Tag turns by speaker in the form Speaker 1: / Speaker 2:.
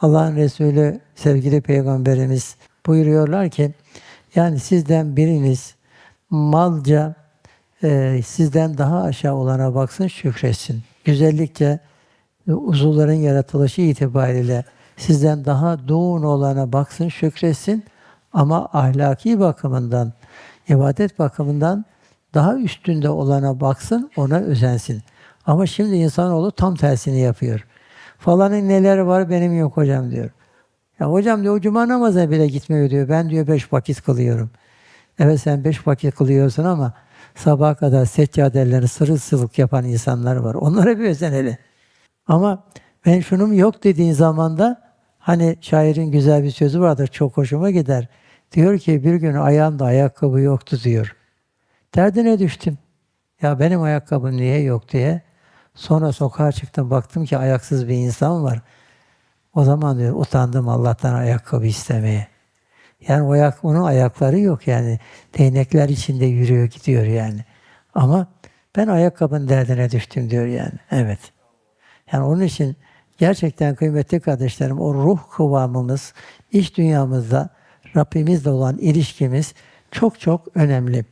Speaker 1: Allah'ın Resulü sevgili Peygamberimiz buyuruyorlar ki yani sizden biriniz malca e, sizden daha aşağı olana baksın şükretsin. Güzellikle e, uzuvların yaratılışı itibariyle sizden daha doğun olana baksın şükretsin ama ahlaki bakımından, ibadet bakımından daha üstünde olana baksın, ona özensin. Ama şimdi insanoğlu tam tersini yapıyor. Falanın neleri var benim yok hocam diyor. Ya hocam diyor cuma namazına bile gitmiyor diyor. Ben diyor beş vakit kılıyorum. Evet sen beş vakit kılıyorsun ama sabaha kadar seccadeleri sırılsılık yapan insanlar var. Onlara bir özen hele. Ama ben şunum yok dediğin zaman da hani şairin güzel bir sözü vardır çok hoşuma gider. Diyor ki bir gün ayağımda ayakkabı yoktu diyor. Derdine düştüm. Ya benim ayakkabım niye yok diye. Sonra sokağa çıktım baktım ki ayaksız bir insan var. O zaman diyor utandım Allah'tan ayakkabı istemeye. Yani o ayak, onun ayakları yok yani. Değnekler içinde yürüyor gidiyor yani. Ama ben ayakkabının derdine düştüm diyor yani. Evet. Yani onun için gerçekten kıymetli kardeşlerim o ruh kıvamımız, iç dünyamızda Rabbimizle olan ilişkimiz çok çok önemli.